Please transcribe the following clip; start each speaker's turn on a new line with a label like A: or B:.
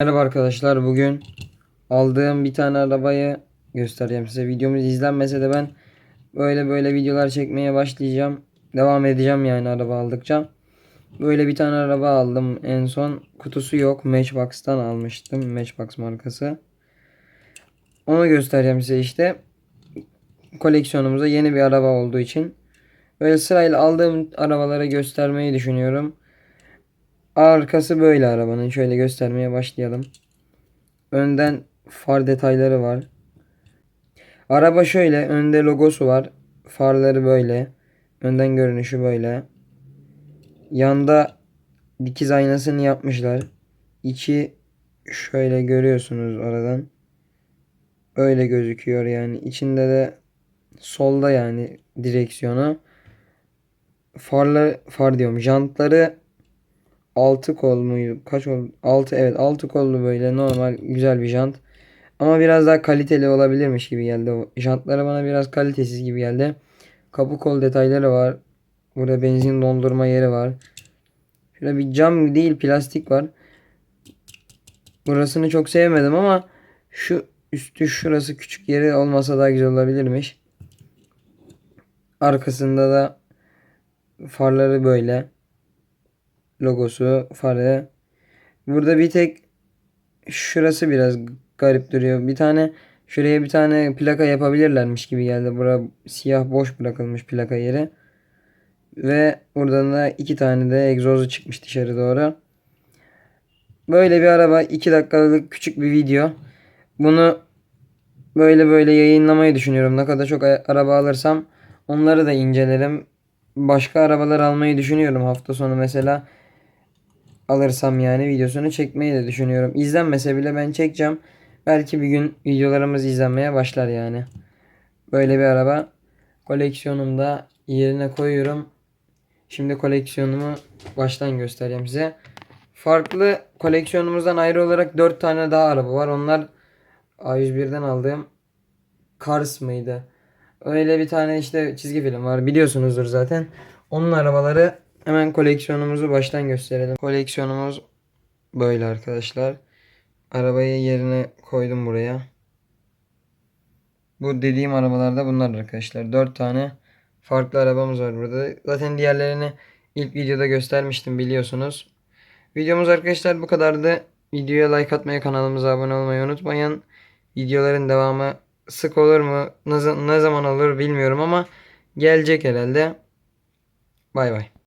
A: Merhaba arkadaşlar bugün aldığım bir tane arabayı göstereceğim size. Videomuz izlenmese de ben böyle böyle videolar çekmeye başlayacağım. Devam edeceğim yani araba aldıkça. Böyle bir tane araba aldım en son. Kutusu yok. Matchbox'tan almıştım. Matchbox markası. Onu göstereceğim size işte. Koleksiyonumuza yeni bir araba olduğu için. Böyle sırayla aldığım arabaları göstermeyi düşünüyorum. Arkası böyle arabanın. Şöyle göstermeye başlayalım. Önden far detayları var. Araba şöyle. Önde logosu var. Farları böyle. Önden görünüşü böyle. Yanda dikiz aynasını yapmışlar. İçi şöyle görüyorsunuz aradan. Öyle gözüküyor yani. İçinde de solda yani direksiyonu. Farlar far diyorum. Jantları 6 kol muydu? Kaç kol? 6 evet 6 kollu böyle normal güzel bir jant. Ama biraz daha kaliteli olabilirmiş gibi geldi. O jantları bana biraz kalitesiz gibi geldi. Kapı kol detayları var. Burada benzin doldurma yeri var. Şurada bir cam değil plastik var. Burasını çok sevmedim ama şu üstü şurası küçük yeri olmasa daha güzel olabilirmiş. Arkasında da farları böyle logosu, farı. Burada bir tek şurası biraz garip duruyor. Bir tane şuraya bir tane plaka yapabilirlermiş gibi geldi. Bura siyah boş bırakılmış plaka yeri. Ve buradan da iki tane de egzozu çıkmış dışarı doğru. Böyle bir araba 2 dakikalık küçük bir video. Bunu böyle böyle yayınlamayı düşünüyorum. Ne kadar çok araba alırsam onları da incelerim. Başka arabalar almayı düşünüyorum hafta sonu mesela alırsam yani videosunu çekmeyi de düşünüyorum. İzlenmese bile ben çekeceğim. Belki bir gün videolarımız izlenmeye başlar yani. Böyle bir araba koleksiyonumda yerine koyuyorum. Şimdi koleksiyonumu baştan göstereceğim size. Farklı koleksiyonumuzdan ayrı olarak 4 tane daha araba var. Onlar A101'den aldığım Cars mıydı? Öyle bir tane işte çizgi film var. Biliyorsunuzdur zaten. Onun arabaları Hemen koleksiyonumuzu baştan gösterelim. Koleksiyonumuz böyle arkadaşlar. Arabayı yerine koydum buraya. Bu dediğim arabalarda bunlar arkadaşlar. 4 tane farklı arabamız var burada. Zaten diğerlerini ilk videoda göstermiştim biliyorsunuz. Videomuz arkadaşlar bu kadardı. Videoya like atmayı, kanalımıza abone olmayı unutmayın. Videoların devamı sık olur mu? Ne zaman olur bilmiyorum ama gelecek herhalde. Bay bay.